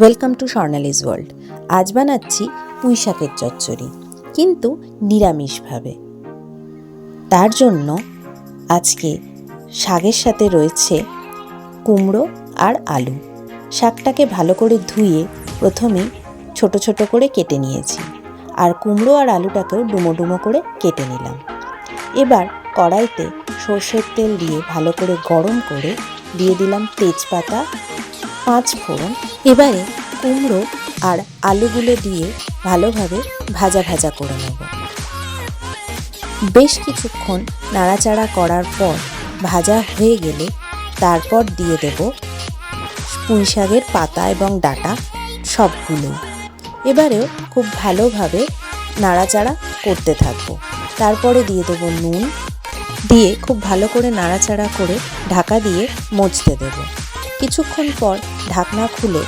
Welcome to স্বর্ণালিজ world আজ বানাচ্ছি পুঁই শাকের চচ্চড়ি, কিন্তু নিরামিষভাবে। তার জন্য আজকে শাকের সাথে রয়েছে কুমড়ো আর আলু। শাকটাকে ভালো করে ধুয়ে প্রথমে ছোট ছোট করে কেটে নিয়েছি। আর কুমড়ো আর আলুটাকেও ডুমো ডুমো করে কেটে নিলাম। এবার কড়াইতে সর্ষের তেল দিয়ে ভালো করে গরম করে দিয়ে দিলাম তেজপাতা পাঁচ ফোড়ন, এবারে কুমড়ো আর আলুগুলো দিয়ে ভালোভাবে ভাজা ভাজা করে নেব। বেশ কিছুক্ষণ নাড়াচাড়া করার পর ভাজা হয়ে গেলে তারপর দিয়ে দেব পুঁই শাকের পাতা এবং ডাটা সবগুলো। এবারেও খুব ভালোভাবে নাড়াচাড়া করতে থাকব। তারপরে দিয়ে দেবো নুন, দিয়ে খুব ভালো করে নাড়াচাড়া করে ঢাকা দিয়ে মজতে দেবো। কিছুক্ষণ পর ঢাকনা খুলে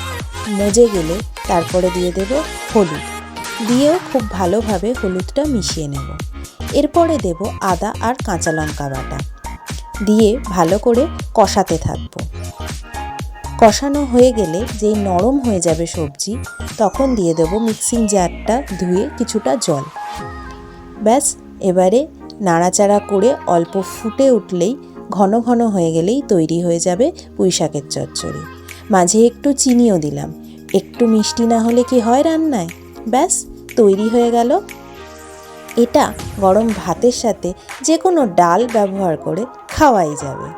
মজে গেলে তারপরে দিয়ে দেব হলুদ। দিয়েও খুব ভালোভাবে হলুদটা মিশিয়ে নেব। এরপরে দেব আদা আর কাঁচা লঙ্কা বাটা। দিয়ে ভালো করে কষাতে থাকব। কষানো হয়ে গেলে যেই নরম হয়ে যাবে সবজি, তখন দিয়ে দেব মিক্সিং জারটা ধুয়ে কিছুটা জল। ব্যাস, এবারে নাড়াচাড়া করে অল্প ফুটে উঠলেই ঘন ঘন হয়ে গেলেই তৈরি হয়ে যাবে পুঁই শাকের চচ্চড়ি। মাঝে একটু চিনিও দিলাম। একটু মিষ্টি না হলে কি হয় রান্নায়? ব্যাস, তৈরি হয়ে গেল। এটা গরম ভাতের সাথে যে কোনো ডাল ব্যবহার করে খাওয়াই যাবে।